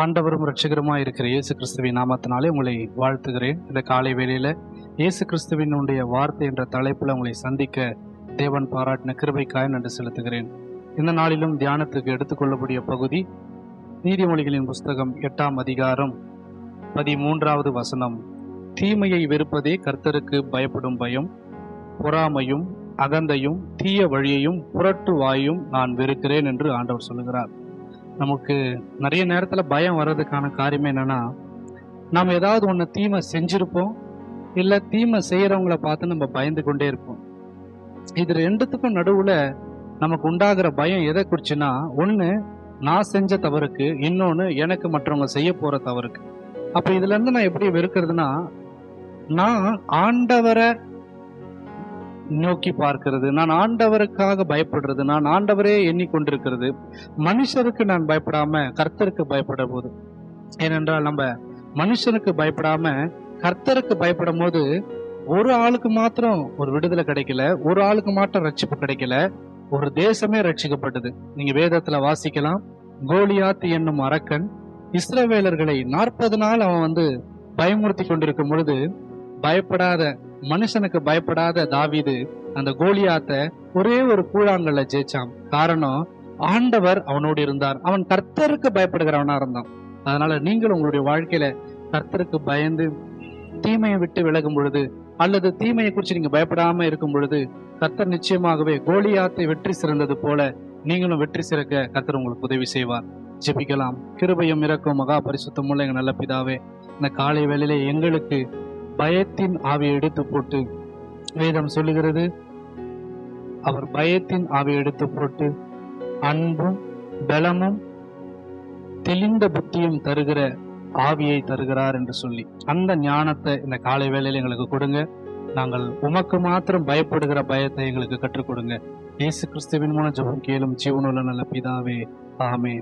ஆண்டவரும் ரட்சகருமாக இருக்கிற இயேசு கிறிஸ்துவின் நாமத்தினாலே உங்களை வாழ்த்துகிறேன். இந்த காலை வேளையில் இயேசு கிறிஸ்துவினுடைய வார்த்தை என்ற தலைப்பில் உங்களை சந்திக்க தேவன் பாராட்டின கிருபைக்காய் நன்றி செலுத்துகிறேன். இந்த நாளிலும் தியானத்துக்கு எடுத்துக்கொள்ளக்கூடிய பகுதி நீதிமொழிகளின் புஸ்தகம் எட்டாம் அதிகாரம் பதிமூன்றாவது வசனம். தீமையை வெறுப்பதே கர்த்தருக்கு பயப்படும் பயம். பொறாமையும் அகந்தையும் தீய வழியையும் புரட்டு வாயும் நான் வெறுக்கிறேன் என்று ஆண்டவர் சொல்லுகிறார். நமக்கு நிறைய நேரத்தில் பயம் வர்றதுக்கான காரியமே என்னென்னா நாம் ஏதாவது ஒன்று தீமை செஞ்சுருப்போம் இல்லை தீமை செய்கிறவங்கள பார்த்து நம்ம பயந்து கொண்டே இருப்போம். இது ரெண்டுத்துக்கும் நடுவில் நமக்கு உண்டாகிற பயம் எதை குறிச்சுன்னா ஒன்று நான் செஞ்ச தவறுக்கு இன்னொன்று எனக்கு மற்றவங்க செய்ய போகிற தவறுக்கு. அப்போ இதுலேருந்து நான் எப்படி வெறுக்கிறதுனா நான் ஆண்டவரை நோக்கி பார்க்கிறது. நான் ஆண்டவருக்காக பயப்படுறது. நான் ஆண்டவரே எண்ணிக்கொண்டிருக்கிறது. மனுஷருக்கு நான் பயப்படாம கர்த்தருக்கு பயப்பட போது ஏனென்றால் நம்ம மனுஷனுக்கு பயப்படாம கர்த்தருக்கு பயப்படும் போது ஒரு ஆளுக்கு மாத்திரம் ஒரு விடுதலை கிடைக்கல. ஒரு ஆளுக்கு மாத்திரம் ரட்சிப்பு கிடைக்கல. ஒரு தேசமே ரட்சிக்கப்பட்டது. நீங்க வேதத்துல வாசிக்கலாம். கோலியாத் என்னும் அரக்கன் இஸ்ரவேலர்களை நாற்பது நாள் அவன் வந்து பயமுறுத்தி கொண்டிருக்கும் பொழுது பயப்படாத மனுஷனுக்கு பயப்படாத தாவீது அந்த கோலியாத்த ஒரே ஒரு கூழாங்கல்ல ஜெயிச்சான். காரணம் ஆண்டவர் அவனோடு இருந்தார். அவன் கர்த்தருக்கு பயப்படுகிறவனா இருந்தான். அதனால நீங்கள் உங்களுடைய வாழ்க்கையில கர்த்தருக்கு பயந்து தீமையை விட்டு விலகும் பொழுது அல்லது தீமையை குறித்து நீங்க பயப்படாம இருக்கும் பொழுது கர்த்தர் நிச்சயமாகவே கோலியாத்தை வெற்றி சிறந்தது போல நீங்களும் வெற்றி சிறக்க கர்த்தர் உங்களுக்கு உதவி செய்வார். ஜெபிக்கலாம். கிருபையும் இறக்கும் மகா பரிசுத்தமுள்ள எங்க நல்ல பிதாவே இந்த காலை வேளையிலே எங்களுக்கு பயத்தின் ஆவியை எடுத்து போட்டு வேதம் சொல்லுகிறது. அவர் பயத்தின் ஆவியை எடுத்து போட்டு அன்பும் பலமும் தெளிந்த புத்தியும் தருகிற ஆவியை தருகிறார் என்று சொல்லி அந்த ஞானத்தை இந்த காலை வேளையில் எங்களுக்கு கொடுங்க. நாங்கள் உமக்கு மாத்திரம் பயப்படுகிற பயத்தை எங்களுக்கு கற்றுக் கொடுங்க. இயேசு கிறிஸ்துவின் மூலம் ஜபம் கேளும் ஜீவனுள்ள நல்ல பிதாவே ஆமே